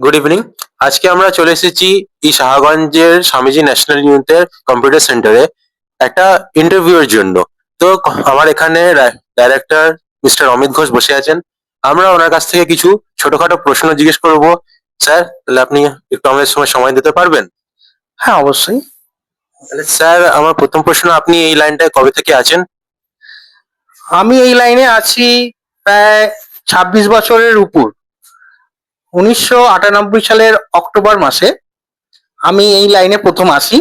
Good evening আজকে আমরা চলে এসেছি এই শাহগঞ্জের স্বামীজি ন্যাশনাল ইউনিটের কম্পিউটার সেন্টারে একটা ইন্টারভিউ এর জন্য। তো আমার এখানে ডাইরেক্টর মিস্টার অমিত ঘোষ বসে আছেন। আমরা ওনার কাছ থেকে কিছু ছোটখাটো প্রশ্ন জিজ্ঞেস করব। স্যার তাহলে আপনি একটু আমাদের সময় সময় দিতে পারবেন? হ্যাঁ অবশ্যই। তাহলে স্যার আমার প্রথম প্রশ্ন আপনি এই লাইনটায় কবে থেকে আছেন? আমি এই লাইনে আছি প্রায় ছাব্বিশ বছরের উপর। উনিশশো আটানব্বই সালের অক্টোবর মাসে আমি এই লাইনে প্রথম আসি।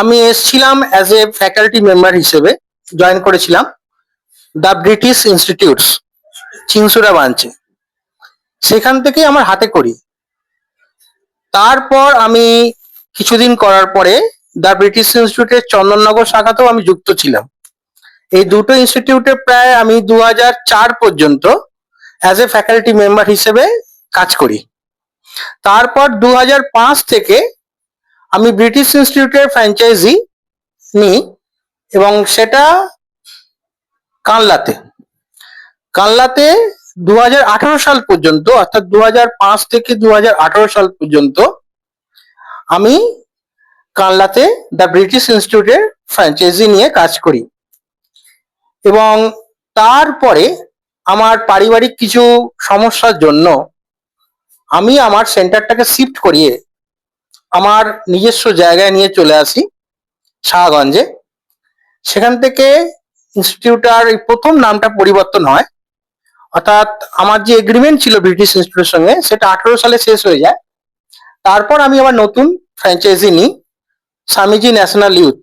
আমি এসছিলাম অ্যাজ এ ফ্যাকাল্টি মেম্বার হিসেবে জয়েন করেছিলাম দ্য ব্রিটিশ ইনস্টিটিউটস চিনসুরা ব্রাঞ্চে সেখান থেকে আমার হাতে করি। তারপর আমি কিছুদিন করার পরে দ্য ব্রিটিশ ইনস্টিটিউটের চন্দননগর শাখাতেও আমি যুক্ত ছিলাম। এই দুটো ইনস্টিটিউটে প্রায় আমি দু পর্যন্ত অ্যাজ এ ফ্যাকাল্টি মেম্বার হিসেবে কাজ করি। তারপর দু থেকে আমি ব্রিটিশ ইনস্টিটিউটের ফ্র্যাঞ্চাইজি নিই এবং সেটা কানলাতে। কানলাতে দু সাল পর্যন্ত, অর্থাৎ দু থেকে দু হাজার আঠারো সাল পর্যন্ত আমি কানলাতে দ্য ব্রিটিশ ইনস্টিটিউটের ফ্র্যাঞ্চাইজি নিয়ে কাজ করি। এবং তারপরে আমার পারিবারিক কিছু সমস্যার জন্য আমি আমার সেন্টারটাকে শিফট করিয়ে আমার নিজস্ব জায়গায় নিয়ে চলে আসি শাহগঞ্জে। সেখান থেকে ইনস্টিটিউটার এই প্রথম নামটা পরিবর্তন হয়। অর্থাৎ আমার যে এগ্রিমেন্ট ছিল ব্রিটিশ ইনস্টিটিউটের সঙ্গে, সেটা আঠারো সালে শেষ হয়ে যায়। তারপর আমি আমার নতুন ফ্র্যাঞ্চাইজি নিই, স্বামীজি ন্যাশনাল ইউথ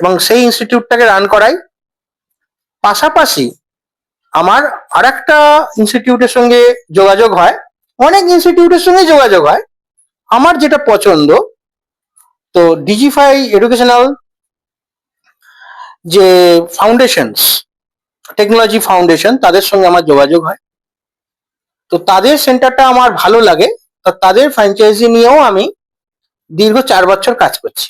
এবং সেই ইনস্টিটিউটটাকে রান করাই। পাশাপাশি আমার আর একটা ইনস্টিটিউটের সঙ্গে যোগাযোগ হয়, অনেক ইনস্টিটিউটের সঙ্গে যোগাযোগ হয়। আমার যেটা পছন্দ, তো ডিজিফাই এডুকেশনাল যে ফাউন্ডেশনস টেকনোলজি ফাউন্ডেশন তাদের সঙ্গে আমার যোগাযোগ হয়। তো তাদের সেন্টারটা আমার ভালো লাগে তাদের ফ্র্যাঞ্চাইজি নিয়েও আমি দীর্ঘ চার বছর কাজ করছি।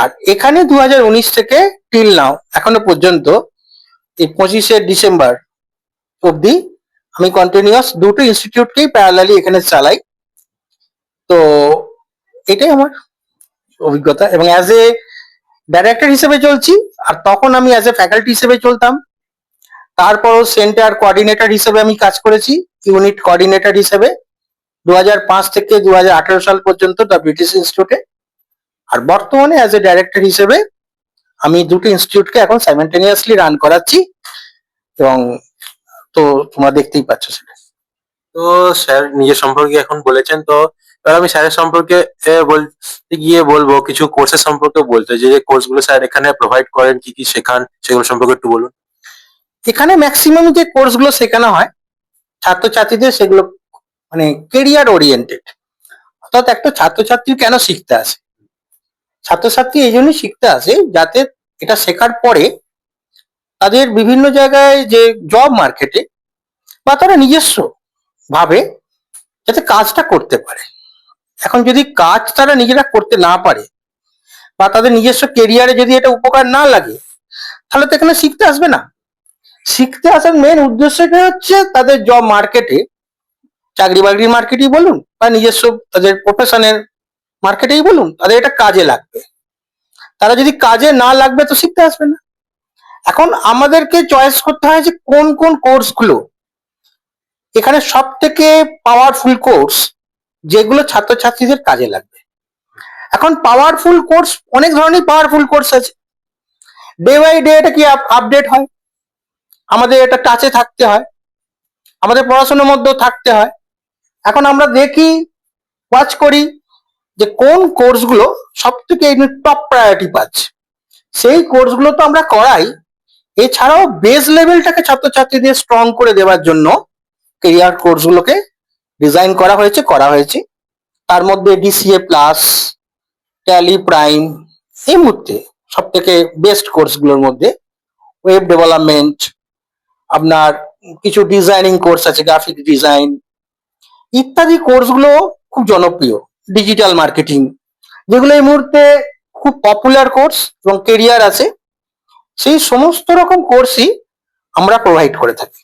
আর এখানে দু হাজার উনিশ থেকে টিল নাও এখনও পর্যন্ত পঁচিশে ডিসেম্বর অবধি আমি কন্টিনিউয়াস দুটো ইনস্টিটিউটকেই প্যারালালি এখানে চালাই। তো এটাই আমার অভিজ্ঞতা এবং অ্যাজ এ ডাইরেক্টর হিসেবে চলছি আর তখন আমি অ্যাজ এ ফ্যাকাল্টি হিসেবে চলতাম। তারপরও সেন্টার কোঅর্ডিনেটর হিসেবে আমি কাজ করেছি ইউনিট কোঅর্ডিনেটর হিসেবে দু থেকে দু হাজার আঠারো সাল পর্যন্ত দ্য ব্রিটিশ ইনস্টিটিউটে আর বর্তমানে অ্যাজ এ ডাইরেক্টর হিসেবে আমি দুটো ইনস্টিটিউটকে এখন সাইমেন্টেনিয়াসলি রান করাচ্ছি এবং তো তোমরা দেখতেই পাচ্ছ সেটা। তো স্যার নিজের সম্পর্কে এখন বলেছেন তো এবার আমি স্যারের সম্পর্কে বলতে গিয়ে বলব কিছু কোর্সের সম্পর্কে বলতে যে যে কোর্সগুলো স্যার এখানে প্রোভাইড করেন কি কি শেখান সেগুলো সম্পর্কে একটু বলুন। এখানে ম্যাক্সিমাম যে কোর্সগুলো শেখানো হয় ছাত্রছাত্রীদের সেগুলো মানে কেরিয়ার ওরিয়েন্টেড অর্থাৎ একটা ছাত্রছাত্রী কেন শিখতে আসে? ছাত্রছাত্রী এই জন্যই শিখতে আসে যাতে এটা শেখার পরে তাদের বিভিন্ন জায়গায় যে জব মার্কেটে বা তারা নিজস্ব ভাবে যাতে কাজটা করতে পারে। এখন যদি কাজ তারা নিজেরা করতে না পারে বা তাদের নিজস্ব কেরিয়ারে যদি এটা উপকার না লাগে, তাহলে তো এখানে শিখতে আসবে না। শিখতে আসার মেন উদ্দেশ্যটা হচ্ছে তাদের জব মার্কেটে চাকরি বাকরির মার্কেটই বলুন বা নিজস্ব তাদের প্রফেশনের মার্কেটেই বলুন, তাদের এটা কাজে লাগবে। তারা যদি কাজে না লাগবে তো শিখতে আসবে না। এখন আমাদেরকে চয়েস করতে হয় যে কোন কোন কোর্সগুলো এখানে সব থেকে পাওয়ারফুল কোর্স যেগুলো ছাত্রছাত্রীদের কাজে লাগবে। এখন পাওয়ারফুল কোর্স অনেক ধরনের পাওয়ারফুল কোর্স আছে। ডে বাই ডে এটা কি আপডেট হয়? আমাদের এটা টাচে থাকতে হয়। আমাদের পড়াশোনার মধ্যেও থাকতে হয়। এখন আমরা দেখি ওয়াচ করি যে কোন কোর্সগুলো সব থেকে টপ প্রায়োরিটি পাচ্ছে। সেই কোর্সগুলো তো আমরা করাই। এছাড়াও বেস লেভেলটাকে ছাত্রছাত্রীদের স্ট্রং করে দেওয়ার জন্য কেরিয়ার কোর্সগুলোকে ডিজাইন করা হয়েছে করা হয়েছে। তার মধ্যে ডিসিএ প্লাস ট্যালি প্রাইম এই মুহূর্তে সব থেকে বেস্ট কোর্সগুলোর মধ্যে ওয়েব ডেভেলপমেন্ট আপনার কিছু ডিজাইনিং কোর্স আছে গ্রাফিক ডিজাইন ইত্যাদি কোর্সগুলো খুব জনপ্রিয়। ডিজিটাল মার্কেটিং যেগুলো এই মুহূর্তে খুব পপুলার কোর্স এবং কেরিয়ার আছে, সেই সমস্ত রকম কোর্সই আমরা প্রোভাইড করে থাকি।